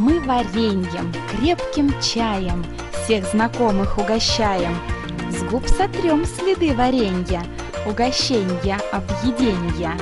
Мы вареньем, крепким чаем Всех знакомых угощаем. С губ сотрем следы варенья, Угощенья, объеденья.